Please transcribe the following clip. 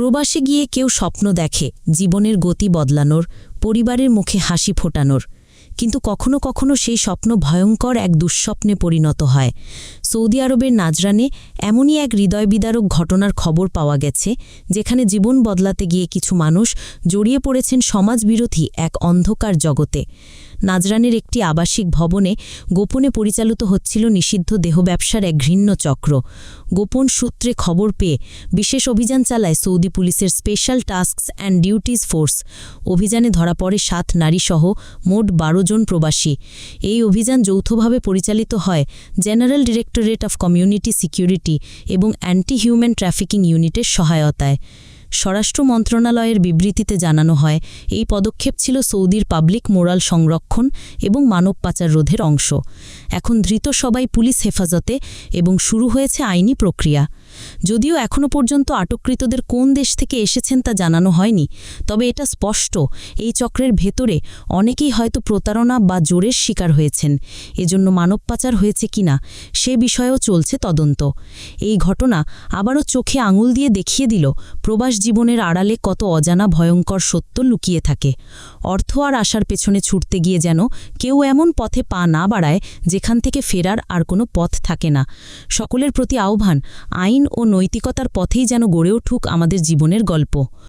প্রবাসে গিয়ে কেউ স্বপ্ন দেখে জীবনের গতি বদলানোর, পরিবারের মুখে হাসি ফোটানোর। কিন্তু কখনো কখনো সেই স্বপ্ন ভয়ঙ্কর এক দুঃস্বপ্নে পরিণত হয়। সৌদি আরবের নাজরানে এমনই এক হৃদয়বিদারক ঘটনার খবর পাওয়া গেছে, যেখানে জীবন বদলাতে গিয়ে কিছু মানুষ জড়িয়ে পড়েছেন সমাজবিরোধী এক অন্ধকার জগতে। নাজরানের একটি আবাসিক ভবনে গোপনে পরিচালিত হচ্ছিল নিষিদ্ধ দেহ ব্যবসার এক ঘৃণ্য চক্র। গোপন সূত্রে খবর পেয়ে বিশেষ অভিযান চালায় সৌদি পুলিশের special tasks and duties force. অভিযানে ধরা পড়ে সাত নারীসহ মোট বারো জন প্রবাসী। এই অভিযান যৌথভাবে পরিচালিত হয় general directorate of community security এবং অ্যান্টি হিউম্যান ট্রাফিকিং ইউনিটের সহায়তায়। স্বরাষ্ট্র মন্ত্রণালয়ের বিবৃতিতে জানানো হয়, এই পদক্ষেপ ছিল সৌদির পাবলিক মোরাল সংরক্ষণ এবং মানব পাচার রোধের অংশ। এখন ধৃত সবাই পুলিশ হেফাজতে এবং শুরু হয়েছে আইনি প্রক্রিয়া। যদিও এখনও পর্যন্ত আটককৃতদের কোন দেশ থেকে এসেছেন তা জানানো হয়নি, তবে এটা স্পষ্ট, এই চক্রের ভেতরে অনেকেই হয়তো প্রতারণা বা জোরের শিকার হয়েছেন, এজন্য মানব পাচার হয়েছে কিনা সে বিষয়েও চলছে তদন্ত। এই ঘটনা আবারও চোখে আঙুল দিয়ে দেখিয়ে দিল প্রবাস জীবনের আড়ালে কত অজানা ভয়ঙ্কর সত্য লুকিয়ে থাকে। অর্থ আর আশার পেছনে ছুটতে গিয়ে যেন কেউ এমন পথে পা না বাড়ায় যেখান থেকে ফেরার আর কোনো পথ থাকে না। সকলের প্রতি আহ্বান, আইন ও নৈতিকতার পথেই যেন গড়ে উঠুক আমাদের জীবনের গল্প।